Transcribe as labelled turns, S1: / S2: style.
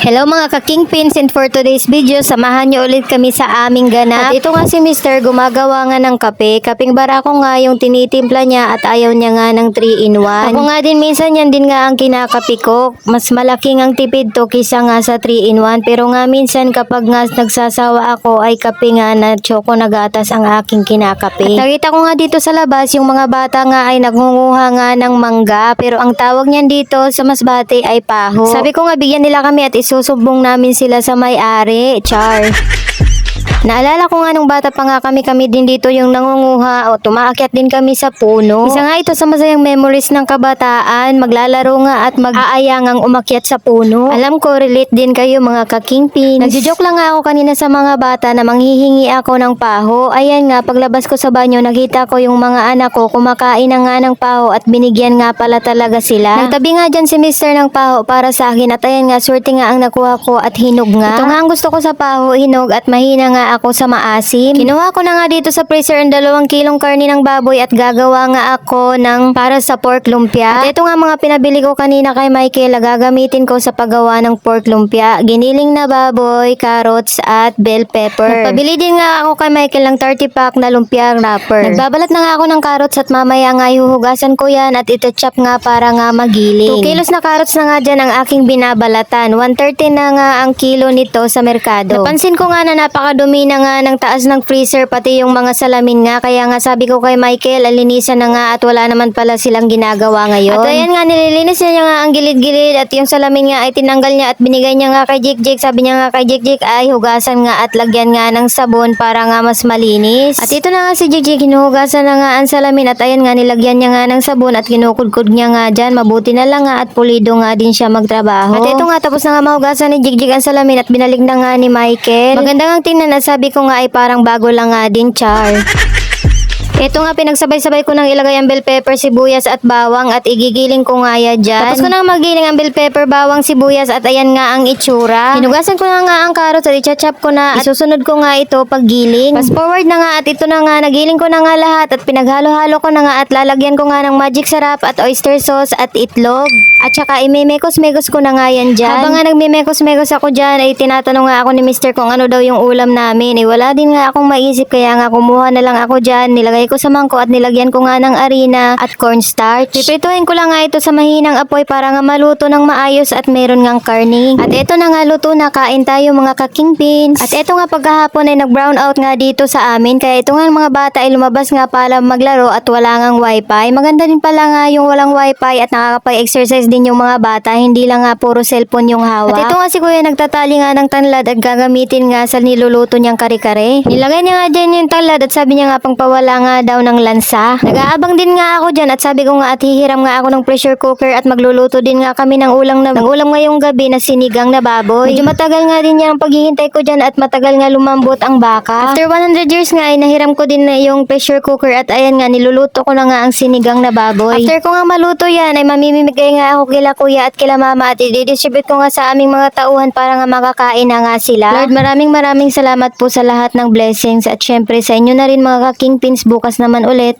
S1: Hello mga ka-kingpins and for today's video, samahan niyo ulit kami sa aming ganap. At ito nga si Mr. gumagawa nga ng kape. Kaping barako nga yung tinitimpla niya at ayaw niya nga ng 3-in-1. Ako nga din minsan yan din nga ang kinakape ko. Mas malaking ang tipid to kisa nga sa 3-in-1. Pero nga minsan kapag nga nagsasawa ako ay kape nga na choco na gatas ang aking kinakape. At nakita ko nga dito sa labas yung mga bata nga ay nagunguha nga ng mangga. Pero ang tawag niyan dito sa Masbate ay paho. Sabi ko nga bigyan nila kami at isusubong namin sila sa may-ari. Char. Naalala ko nga nung bata pa nga kami, kami din dito yung nangunguha o tumaakyat din kami sa puno. Isa nga ito sa masayang memories ng kabataan, maglalaro nga at mag-aayangang umakyat sa puno. Alam ko, relate din kayo mga kakingpin. Nagjo-joke lang nga ako kanina sa mga bata na manghihingi ako ng paho. Ayan nga, paglabas ko sa banyo, nakita ko yung mga anak ko kumakain nga ng paho at binigyan nga pala talaga sila. Nagtabi nga dyan si Mr. ng paho para sa akin at ayan nga, swerte nga ang nakuha ko at hinog nga. Ito nga ang gusto ko sa paho, hinog at mahina nga ako sa maasim. Kinuha ko na nga dito sa freezer ang dalawang kilong karni ng baboy at gagawa nga ako ng para sa pork lumpia. At ito nga mga pinabili ko kanina kay Michael, gagamitin ko sa paggawa ng pork lumpia. Giniling na baboy, carrots at bell pepper. Nagpabili din nga ako kay Michael ng 30 pack na lumpia wrapper. Nagbabalat na nga ako ng carrots at mamaya nga ihuhugasan ko yan at ito-chop nga para nga magiling. 2 kilos na carrots na nga dyan ang aking binabalatan. 130 na nga ang kilo nito sa merkado. Napansin ko nga na napakadumi na nga ng taas ng freezer pati yung mga salamin nga. Kaya nga sabi ko kay Michael, alinisan na nga at wala naman pala silang ginagawa ngayon. At ayan nga, nililinis niya nga ang gilid-gilid at yung salamin nga ay tinanggal niya at binigay niya nga kay Jik Jik. Sabi niya nga kay Jik Jik ay hugasan nga at lagyan nga ng sabon para nga mas malinis. At ito na nga si Jik Jik, hinuhugasan na nga ang salamin at ayan nga, nilagyan niya nga ng sabon at kinukudkod niya nga dyan. Mabuti na lang nga at pulido nga din siya magtrabaho. At ito nga, tapos na nga mahugasan ni Jik Jik ang salamin at binalik na nga ni Michael. Maganda nga tingnan at sabi ko nga ay parang bago lang nga din, Char. Ito nga pinagsabay-sabay ko nang ilagay ang bell pepper, sibuyas at bawang at igigiling ko nga ya dyan. Tapos ko nang magiling ang bell pepper, bawang, sibuyas at ayan nga ang itsura. Hinugasan ko na nga ang carrots at ichachap ko na at isusunod ko nga ito pag giling. Fast forward na nga at ito na nga, nagiling ko na nga lahat at pinaghalo-halo ko na nga at lalagyan ko nga ng magic sarap at oyster sauce at itlog. At saka imemekos-mekos ko na nga yan dyan. Habang nga nagmemekos-mekos ako dyan ay tinatanong nga ako ni Mr. kung ano daw yung ulam namin. Eh wala din nga akong maisip kaya nga kumuha na lang ako dyan. Nilagay ko sa mangko at nilagyan ko nga ng harina at cornstarch. Piprituhin ko lang nga ito sa mahinang apoy para nga maluto ng maayos at meron ngang karning. At ito na nga luto na kain tayo mga kakingpins. At ito nga pagkahapon ay nag-brown out nga dito sa amin kaya ito nga mga bata ay lumabas nga para maglaro at wala ngang wifi. Maganda din pala nga yung walang wifi at nakakapag-exercise din yung mga bata. Hindi lang nga puro cellphone yung hawak. At ito nga si kuya nagtatali nga ng tanlad at gagamitin nga sa niluluto niyang kare-kare. Nilagay niya nga dyan yung tanlad at sabi niya nga pang pawala nga daw ng lansa. Nag-aabang din nga ako dyan at sabi ko nga at hihiram nga ako ng pressure cooker at magluluto din nga kami ng ulam na ng ulam ngayong gabi na sinigang na baboy. Medyo matagal nga din yan ang paghihintay ko dyan at matagal nga lumambot ang baka. After 100 years nga ay nahiram ko din na yung pressure cooker at ayan nga niluluto ko na nga ang sinigang na baboy. After ko nga maluto yan ay mamimigay nga ako kila kuya at kila mama at i-distribute ko nga sa aming mga tauhan para nga makakain na nga sila. Lord maraming maraming salamat po sa lahat ng blessings at syempre sa inyo na rin mga ka-kingpins bukas naman ulit.